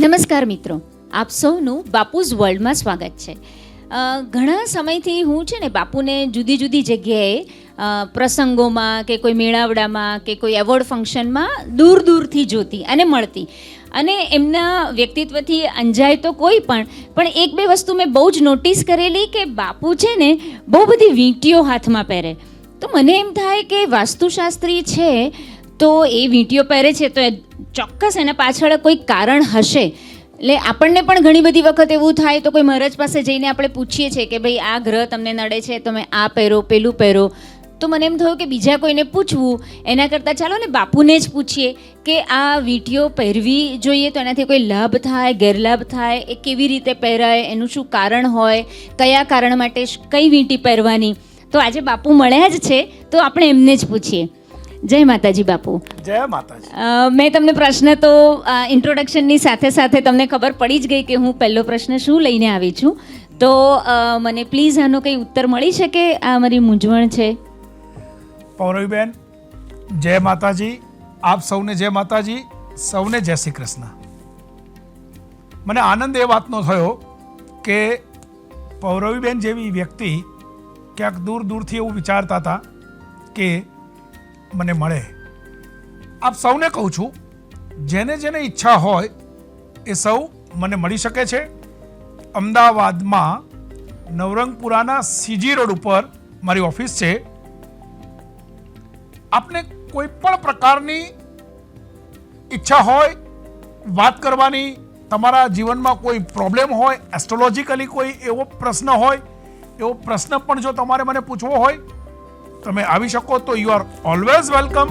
નમસ્કાર મિત્રો, આપ સૌનું બાપુઝ વર્લ્ડમાં સ્વાગત છે. ઘણા સમયથી હું છે ને બાપુને જુદી જુદી જગ્યાએ પ્રસંગોમાં કે કોઈ મેળાવડામાં કે કોઈ એવોર્ડ ફંક્શનમાં દૂર દૂરથી જોતી અને મળતી. અને એમના વ્યક્તિત્વથી અંજાય તો કોઈ પણ પણ એક બે વસ્તુ મેં બહુ જ નોટિસ કરેલી કે બાપુ છે ને બહુ બધી વીંટીઓ હાથમાં પહેરે. તો મને એમ થાય કે વાસ્તુશાસ્ત્રી છે તો એ વીંટીઓ પહેરે છે, તો ચોક્કસ એના પાછળ કોઈ કારણ હશે. એટલે આપણને પણ ઘણી બધી વખત એવું થાય, તો કોઈ મહારાજ પાસે જઈને આપણે પૂછીએ છીએ કે ભાઈ, આ ગ્રહ તમને નડે છે, તમે આ પહેરો, પેલું પહેરો. તો મને એમ થયું કે બીજા કોઈને પૂછવું, એના કરતાં ચાલો ને બાપુને જ પૂછીએ કે આ વીંટીઓ પહેરવી જોઈએ તો એનાથી કોઈ લાભ થાય, ગેરલાભ થાય, એ કેવી રીતે પહેરાય, એનું શું કારણ હોય, કયા કારણ માટે કઈ વીંટી પહેરવાની? તો આજે બાપુ મળ્યા જ છે, તો આપણે એમને જ પૂછીએ. જય માતાજી બાપુ. જય માતાજી. મેં તમને પ્રશ્ન તો ઇન્ટ્રોડક્શનની સાથે સાથે તમને ખબર પડી જ ગઈ કે હું પહેલો પ્રશ્ન શું લઈને આવી છું. તો મને પ્લીઝ આનો કંઈ ઉત્તર મળી શકે? આ મારી મૂંઝવણ છે. પૌરવીબેન જય માતાજી. આપ સૌને જય માતાજી. સૌને જય શ્રી કૃષ્ણ. મને આનંદ એ વાતનો થયો કે પૌરવીબેન જેવી વ્યક્તિ ક્યાંક દૂર દૂરથી એવું વિચારતા હતા કે મને મળે. આપ સૌને કહું છું, જેને જેને ઈચ્છા હોય, એ સૌ મને મળી શકે છે. અમદાવાદમાં નવરંગપુરાના સીજી રોડ ઉપર મારી ઓફિસ છે. આપને કોઈ પણ પ્રકારની ઈચ્છા હોય, વાત કરવાની, તમારા જીવનમાં કોઈ પ્રોબ્લેમ હોય, એસ્ટ્રોલોજીકલી કોઈ એવો પ્રશ્ન હોય, એવો પ્રશ્ન પણ જો તમારે મને પૂછવો હોય તમે આવી શકો તો યુ આર ઓલવેઝ વેલકમ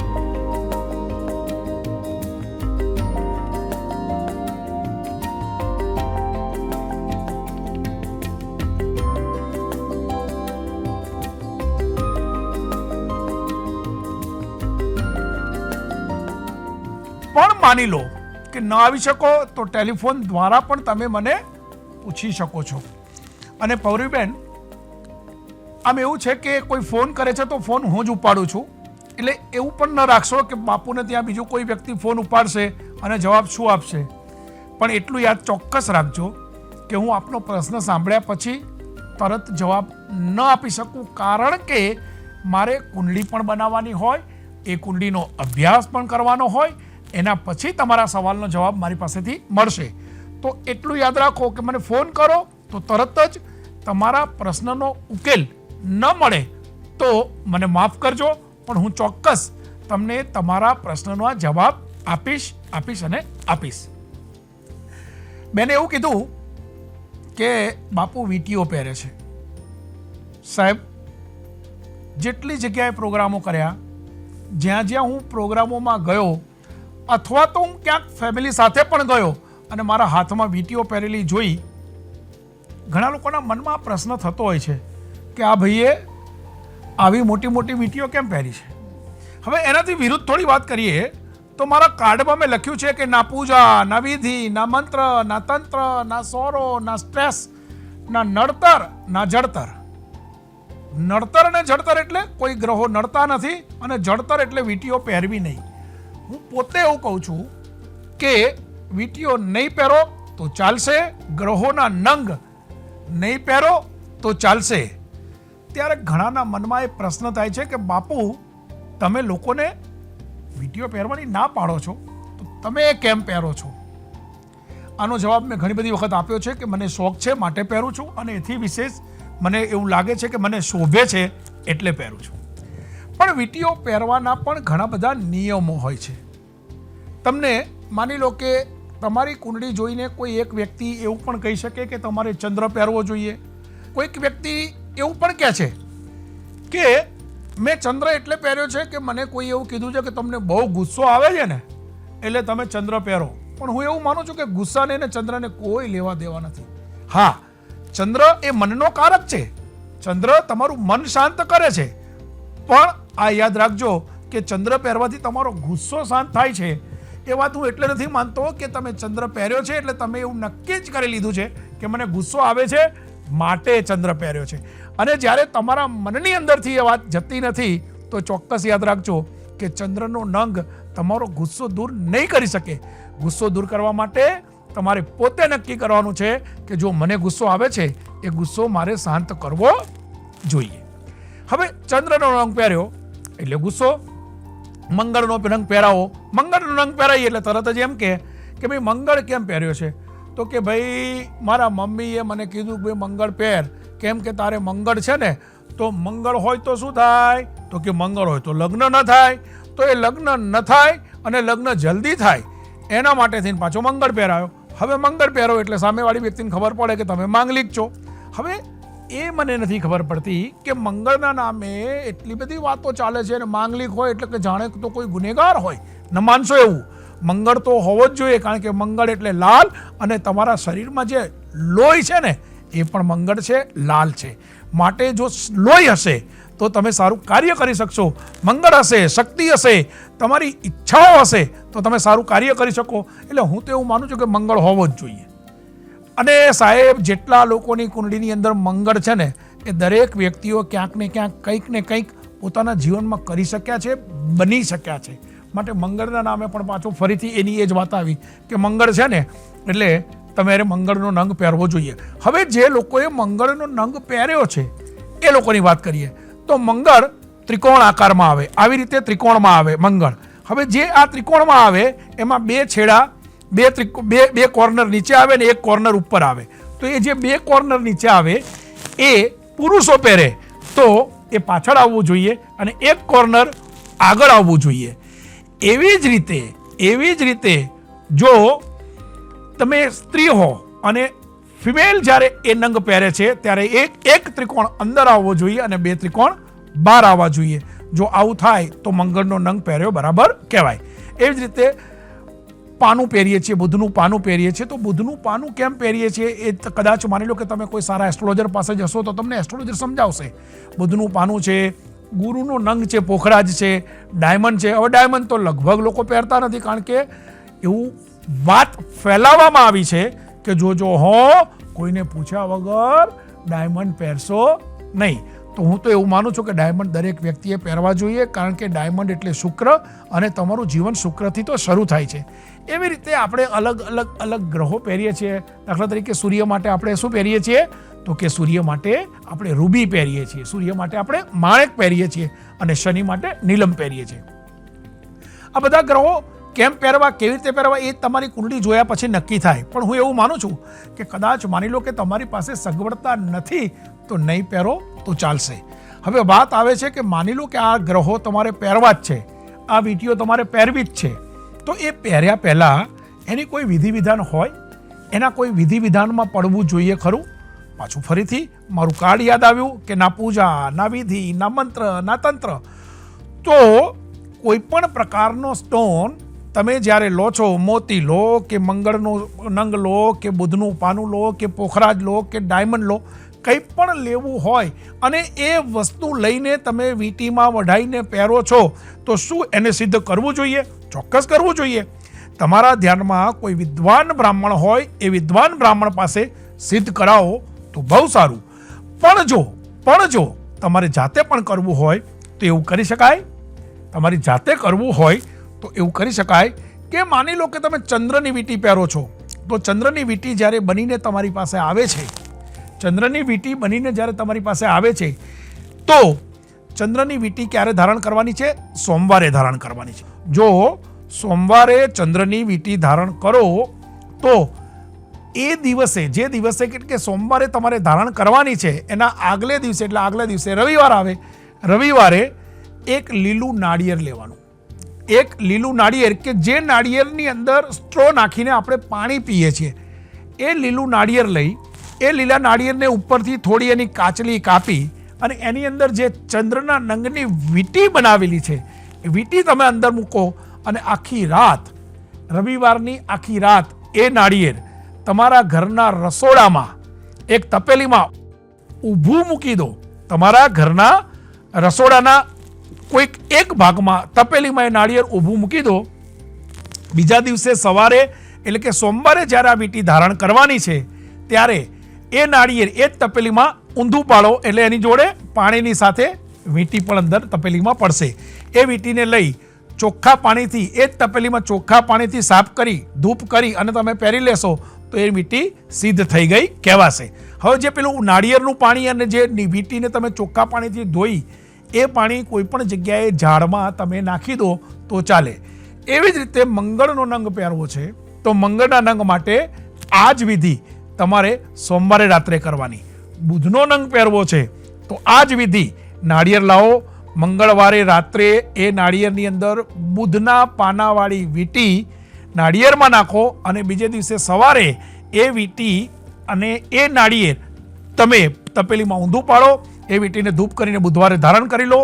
પણ માની લો કે ન આવી શકો તો ટેલિફોન દ્વારા પણ તમે મને પૂછી શકો છો. અને પૌરીબેન આમ એવું છે કે કોઈ ફોન કરે છે તો ફોન હું જ ઉપાડું છું. એટલે એવું પણ ન રાખશો કે બાપુને ત્યાં બીજું કોઈ વ્યક્તિ ફોન ઉપાડશે અને જવાબ શું આપશે. પણ એટલું યાદ ચોક્કસ રાખજો કે હું આપનો પ્રશ્ન સાંભળ્યા પછી તરત જવાબ ન આપી શકું. કારણ કે મારે કુંડલી પણ બનાવવાની હોય, એ કુંડલીનો અભ્યાસ પણ કરવાનો હોય, એના પછી તમારા સવાલનો જવાબ મારી પાસેથી મળશે. તો એટલું યાદ રાખો કે મને ફોન કરો તો તરત જ તમારા પ્રશ્નનો ઉકેલ ન મળે, તો મને માફ કરજો, પણ હું ચોક્કસ તમને તમારા પ્રશ્નનો જવાબ આપીશ આપીશ અને આપીશ. બેને એવું કીધું કે બાપુ વીટીઓ પહેરે છે. સાહેબ, જેટલી જગ્યાએ પ્રોગ્રામો કર્યા, જ્યાં જ્યાં હું પ્રોગ્રામોમાં ગયો, અથવા તો હું ક્યાંક ફેમિલી સાથે પણ ગયો અને મારા હાથમાં વીટીઓ પહેરેલી જોઈ, ઘણા લોકોના મનમાં પ્રશ્ન થતો હોય છે. કે આ ભાઈએ આવી મોટી મોટી વીંટીઓ કેમ પહેરી છે? હવે એનાથી વિરુદ્ધ થોડી વાત કરીએ તો મારા કાર્ડમાં મેં લખ્યું છે કે ના પૂજા, ના વિધિ, ના મંત્ર, ના તંત્ર, ના સોરો, ના સ્ટ્રેસ, ના નડતર, ના જડતર. નડતર અને જડતર એટલે કોઈ ગ્રહો નડતા નથી અને જડતર એટલે વીંટીઓ પહેરવી નહીં. હું પોતે એવું કહું છું કે વીંટીઓ નહીં પહેરો તો ચાલશે, ગ્રહોના નંગ નહીં પહેરો તો ચાલશે. ત્યારે ઘણાના મનમાં એ પ્રશ્ન થાય છે કે, બાપુ, તમે લોકોને વીંટીઓ પહેરવાની ના પાડો છો? તો તમે એ કેમ પહેરો છો? આનો જવાબ મેં ઘણી બધી વખત આપ્યો છે કે, મને શોખ છે, માટે પહેરું છું અને એથી વિશેષ મને એવું લાગે છે કે, મને શોભે છે, એટલે પહેરું છું. પણ વીંટીઓ પહેરવાના પણ ઘણા બધા નિયમો હોય છે. તમને માની લો કે તમારી કુંડળી જોઈને કોઈ એક વ્યક્તિ એવું પણ કહી શકે કે, તમારે ચંદ્ર પહેરવો જોઈએ. કોઈક વ્યક્તિ એવું પણ કહે છે કે મેં ચંદ્ર એટલે પહેર્યો છે કે મને કોઈ એવું કીધું છે કે તમને બહુ ગુસ્સો આવે છે ને, એટલે તમે ચંદ્ર પહેરો. પણ હું એવું માનું છું કે ગુસ્સાને અને ચંદ્રને કોઈ લેવા દેવા નથી. હા, ચંદ્ર એ મનનો કારક છે. ચંદ્ર તમારું મન શાંત કરે છે. પણ આ યાદ રાખજો કે ચંદ્ર પહેરવાથી તમારો ગુસ્સો શાંત થાય છે. એ વાત હું એટલે નથી માનતો કે તમે ચંદ્ર પહેર્યો છે એટલે તમે એવું નક્કી જ કરી લીધું છે કે મને ગુસ્સો આવે છે, માટે ચંદ્ર પહેર્યો છે. અને જ્યારે તમારા મનની અંદરથી એ વાત જતી નથી, તો ચોક્કસ યાદ રાખજો કે ચંદ્રનો નંગ તમારો ગુસ્સો દૂર નહીં કરી શકે. ગુસ્સો દૂર કરવા માટે તમારે પોતે નક્કી કરવાનું છે કે જો મને ગુસ્સો આવે છે, એ ગુસ્સો મારે શાંત કરવો જોઈએ. હવે ચંદ્રનો રંગ પહેર્યો, એટલે ગુસ્સો. મંગળનો રંગ પહેરાવો. મંગળનો રંગ પહેરાવીએ એટલે તરત જ એમ કે કે ભાઈ મંગળ કેમ પહેર્યો છે? તો કે ભાઈ મારા મમ્મીએ મને કીધું કે ભાઈ મંગળ પહેર. કેમ કે તારે મંગળ છે ને, તો મંગળ હોય તો શું થાય? તો કે મંગળ હોય તો લગ્ન ન થાય. તો એ લગ્ન ન થાય અને લગ્ન જલ્દી થાય. એના માટે થઈને પાછો મંગળ પહેરાયો. હવે મંગળ પહેરો એટલે સામેવાળી વ્યક્તિને ખબર પડે કે તમે માંગલિક છો. હવે એ મને નથી ખબર પડતી કે મંગળના નામે એટલી બધી વાતો ચાલે છે અને માંગલિક હોય એટલે કે જાણે તો કોઈ ગુનેગાર હોય. ન માનશો એવું. મંગળ તો હોવો જ જોઈએ કારણ કે મંગળ એટલે લાલ અને તમારા શરીરમાં જે લોહી છે ને એ પણ મંગળ છે, લાલ છે. માટે જો લોહી હશે, તો તમે સારું કાર્ય કરી શકશો. મંગળ હશે, શક્તિ હશે, તમારી ઈચ્છાઓ હશે, તો તમે સારું કાર્ય કરી શકો. એટલે હું તો એવું માનું છું કે મંગળ હોવો જ જોઈએ. અને સાહેબ, જેટલા લોકોની કુંડળીની અંદર મંગળ છે ને, એ દરેક વ્યક્તિઓ ક્યાંક ને ક્યાંક, કંઈક ને કંઈક પોતાના જીવનમાં કરી શક્યા છે, બની શક્યા છે. માટે મંગળના નામે પણ પાછું ફરીથી એની એ જ વાત આવી કે મંગળ છે ને, એટલે તમારે મંગળનો નંગ પહેરવો જોઈએ. હવે જે લોકોએ મંગળનો નંગ પહેર્યો છે, એ લોકોની વાત કરીએ. તો મંગળ ત્રિકોણ આકારમાં આવે. આવી રીતે ત્રિકોણમાં આવે મંગળ. હવે જે આ ત્રિકોણમાં આવે, એમાં બે છેડા, બે ત્રિકો, બે બે કોર્નર નીચે આવે ને એક કોર્નર ઉપર આવે. તો એ જે બે કોર્નર નીચે આવે, એ પુરુષો પહેરે. તો એ પાછળ આવવું જોઈએ અને એક કોર્નર આગળ આવવું જોઈએ. એવી જ રીતે, એવી જ રીતે જો તમે સ્ત્રી હો અને ફિમેલ જ્યારે એ નંગ પહેરે છે, ત્યારે એક એક ત્રિકોણ અંદર આવવો જોઈએ અને બે ત્રિકોણ બહાર આવવા જોઈએ. જો આવું થાય તો મંગળનો નંગ પહેર્યો બરાબર કહેવાય. એવી જ રીતે પાનું પહેરીએ છીએ, બુધનું પાનું પહેરીએ છીએ. તો બુધનું પાનું કેમ પહેરીએ છીએ એ કદાચ માની લો કે તમે કોઈ સારા એસ્ટ્રોલોજર પાસે જશો તો તમને એસ્ટ્રોલોજર સમજાવશે. બુધનું પાનું છે, ગુરુનો નંગ છે, પોખરાજ છે, ડાયમંડ છે. હવે ડાયમંડ તો લગભગ લોકો પહેરતા નથી કારણ કે એવું વાત ફેલાવવામાં આવી છે કે જો જો હો, કોઈને પૂછ્યા વગર ડાયમંડ પહેરશો નહીં. તો હું તો એવું માનું છું કે ડાયમંડ દરેક વ્યક્તિએ પહેરવા જોઈએ, કારણ કે ડાયમંડ એટલે શુક્ર અને તમારું જીવન શુક્રથી તો શરૂ થાય છે. એવી રીતે આપણે અલગ અલગ અલગ ગ્રહો પહેરીએ છીએ. દાખલા તરીકે સૂર્ય માટે આપણે શું પહેરીએ છીએ? તો કે સૂર્ય માટે આપણે રૂબી પહેરીએ છીએ. સૂર્ય માટે આપણે માણેક પહેરીએ છીએ અને શનિ માટે નીલમ પહેરીએ છીએ. આ બધા ગ્રહો કેમ પહેરવા, કેવી રીતે પહેરવા એ તમારી કુંડલી જોયા પછી નક્કી થાય. પણ હું એવું માનું છું કે કદાચ માની લો કે તમારી પાસે સગવડતા નથી, તો નહીં પહેરો તો ચાલશે. હવે વાત આવે છે કે માની લો કે આ ગ્રહો તમારે પહેરવા જ છે. આ વીંટીઓ તમારે પહેરવી જ છે. તો એ પહેર્યા પહેલાં એની કોઈ વિધિ વિધાન હોય? એના કોઈ વિધિ વિધાનમાં પડવું જોઈએ ખરું? પાછું ફરીથી મારું કાર્ડ યાદ આવ્યું કે ના પૂજા, ના વિધિ, ના મંત્ર, ના તંત્ર. તો કોઈ પણ પ્રકારનો સ્ટોન તમે જ્યારે લો છો મોતી લો કે મંગળનો નંગ લો કે બુધનું પાનું લો કે પોખરાજ લો કે ડાયમંડ લો, કંઈ પણ લેવું હોય અને એ વસ્તુ લઈને તમે વીંટીમાં વઢાઈને પહેરો છો, તો શું એને સિદ્ધ કરવું જોઈએ? ચોક્કસ કરવું જોઈએ. તમારા ધ્યાનમાં કોઈ વિદ્વાન બ્રાહ્મણ હોય, એ વિદ્વાન બ્રાહ્મણ પાસે સિદ્ધ કરાવો તો બહુ સારું. પણ જો પણ જો તમારે જાતે પણ કરવું હોય તો એવું કરી શકાય. તમારી જાતે કરવું હોય તો એવું કરી શકાય કે માની લો કે તમે ચંદ્રની વીંટી પહેરો છો. તો ચંદ્રની વીંટી જ્યારે બનીને તમારી પાસે આવે છે, ચંદ્રની વીંટી બનીને જ્યારે તમારી પાસે આવે છે, તો ચંદ્રની વીંટી ક્યારે ધારણ કરવાની છે? સોમવારે ધારણ કરવાની છે. જો સોમવારે ચંદ્રની વીંટી ધારણ કરો, તો એ દિવસે, જે દિવસે કે સોમવારે તમારે ધારણ કરવાની છે, એના આગલે દિવસે, એટલે આગલા દિવસે રવિવાર આવે, રવિવારે એક લીલું નાળિયેર લેવાનું. એક લીલું નાળિયેર કે જે નાળિયેરની અંદર સ્ટ્રો નાખીને આપણે પાણી પીએ છીએ. એ લીલું નાળિયેર લઈ, એ લીલા નાળિયેરને ઉપરથી થોડી એની કાચલી કાપી અને એની અંદર જે ચંદ્રના નંગની વીંટી બનાવેલી છે, એ વીટી તમે અંદર મૂકો અને આખી રાત, રવિવારની આખી રાત એ નાળિયેર તમારા ઘરના રસોડામાં, એક તપેલીમાં ઊભું મૂકી દો. તમારા ઘરના રસોડાના કોઈક એક ભાગમાં તપેલીમાં એ નાળિયેર ઊભું મૂકી દો. બીજા દિવસે સવારે એટલે કે સોમવારે જ્યારે આ વીંટી ધારણ કરવાની છે, ત્યારે એ નાળિયેર એ જ તપેલીમાં ઊંધું પાડો એટલે એની જોડે પાણીની સાથે વીંટી પણ અંદર તપેલીમાં પડશે. એ વીંટીને લઈ ચોખ્ખા પાણીથી, એ જ તપેલીમાં ચોખ્ખા પાણીથી સાફ કરી, ધૂપ કરી અને તમે પહેરી લેશો તો એ વીંટી સિદ્ધ થઈ ગઈ કહેવાશે. હવે જે પેલું નાળિયેરનું પાણી અને જે વીંટીને તમે ચોખ્ખા પાણીથી ધોઈ એ પાણી કોઈપણ જગ્યાએ ઝાડમાં તમે નાખી દો તો ચાલે. એવી જ રીતે મંગળનો નંગ પહેરવો છે. તો મંગળના નંગ માટે આ જ વિધિ તમારે સોમવારે રાત્રે કરવાની. બુધનો નંગ પહેરવો છે. તો આ જ વિધિ નાળિયેર લાવો. મંગળવારે રાત્રે એ નાળિયેરની અંદર બુધના પાનાવાળી વીંટી નાળિયેરમાં નાખો અને બીજે દિવસે સવારે એ વીંટી અને એ નાળિયેર તમે તપેલીમાં ઊંધું પાડો. એ વીંટીને ધૂપ કરીને બુધવારે ધારણ કરી લો.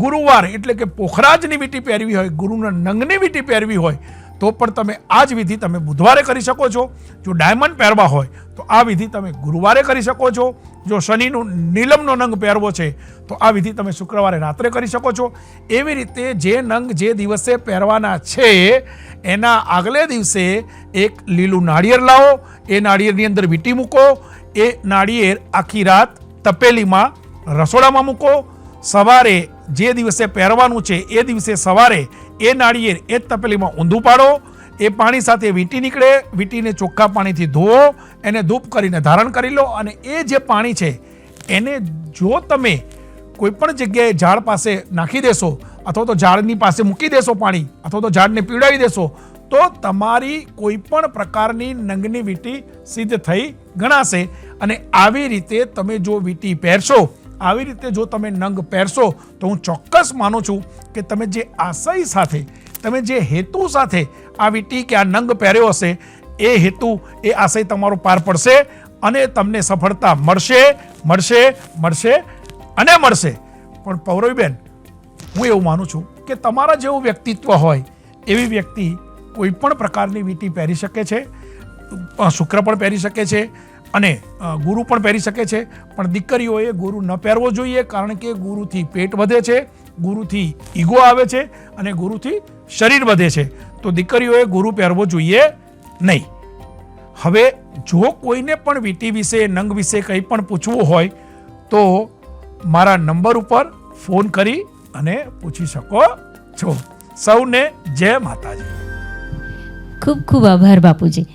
ગુરુવાર એટલે કે પોખરાજની વીંટી પહેરવી હોય, ગુરુના નંગની વીંટી પહેરવી હોય, તો પણ તમે આ જ વિધિ તમે બુધવારે કરી શકો છો. જો ડાયમંડ પહેરવા હોય, તો આ વિધિ તમે ગુરુવારે કરી શકો છો. જો શનિનું, નીલમનો નંગ પહેરવો છે, તો આ વિધિ તમે શુક્રવારે રાત્રે કરી શકો છો. એવી રીતે જે નંગ જે દિવસે પહેરવાના છે, એના આગલે દિવસે એક લીલું નાળિયેર લાવો. એ નાળિયેરની અંદર વીંટી મૂકો. એ નાળિયેર આખી રાત તપેલીમાં રસોડામાં મૂકો, સવારે જે દિવસે પહેરવાનું છે એ દિવસે સવારે એ નાળિયેર, એ તપેલીમાં ઊંધું પાડો, એ પાણી સાથે વીંટી નીકળે, વીંટીને ચોખ્ખા પાણીથી ધોવો, એને ધૂપ કરીને ધારણ કરી લો અને એ જે પાણી છે, એને જો તમે કોઈપણ જગ્યાએ ઝાડ પાસે નાખી દેશો, અથવા તો ઝાડની પાસે મૂકી દેશો પાણી, અથવા તો ઝાડને પીવડાવી દેશો, તો તમારી કોઈપણ પ્રકારની નંગની વીંટી સિદ્ધ થઈ ગણાશે. અને આવી રીતે તમે જો વીંટી પહેરશો આવી રીતે જો તમે નંગ પહેરશો, તો હું ચોક્કસ માનું છું કે તમે જે આશય સાથે, તમે જે હેતુ સાથે આ વીંટી કે આ નંગ પહેર્યો હશે, એ હેતુ, એ આશય તમારો પાર પડશે અને તમને સફળતા મળશે મળશે મળશે અને મળશે. પણ પૌરવીબેન, હું એવું માનું છું કે તમારા જેવું વ્યક્તિત્વ હોય, એવી વ્યક્તિ કોઈ પણ પ્રકારની વીટી પહેરી શકે છે શુક્ર પણ પહેરી શકે છે અને ગુરુ પણ પહેરી શકે છે, પણ દીકરીઓએ ગુરુ ન પહેરવો જોઈએ કારણ કે ગુરુથી પેટ વધે છે, ગુરુથી ઈગો આવે છે અને ગુરુથી શરીર વધે છે. તો દીકરીઓએ ગુરુ પહેરવો જોઈએ નહીં. હવે, જો કોઈને પણ વીંટી વિશે, નંગ વિશે કંઈ પણ પૂછવું હોય, તો મારા નંબર ઉપર ફોન કરી અને પૂછી શકો છો. સૌને જય માતાજી. ખૂબ ખૂબ આભાર બાપુજી.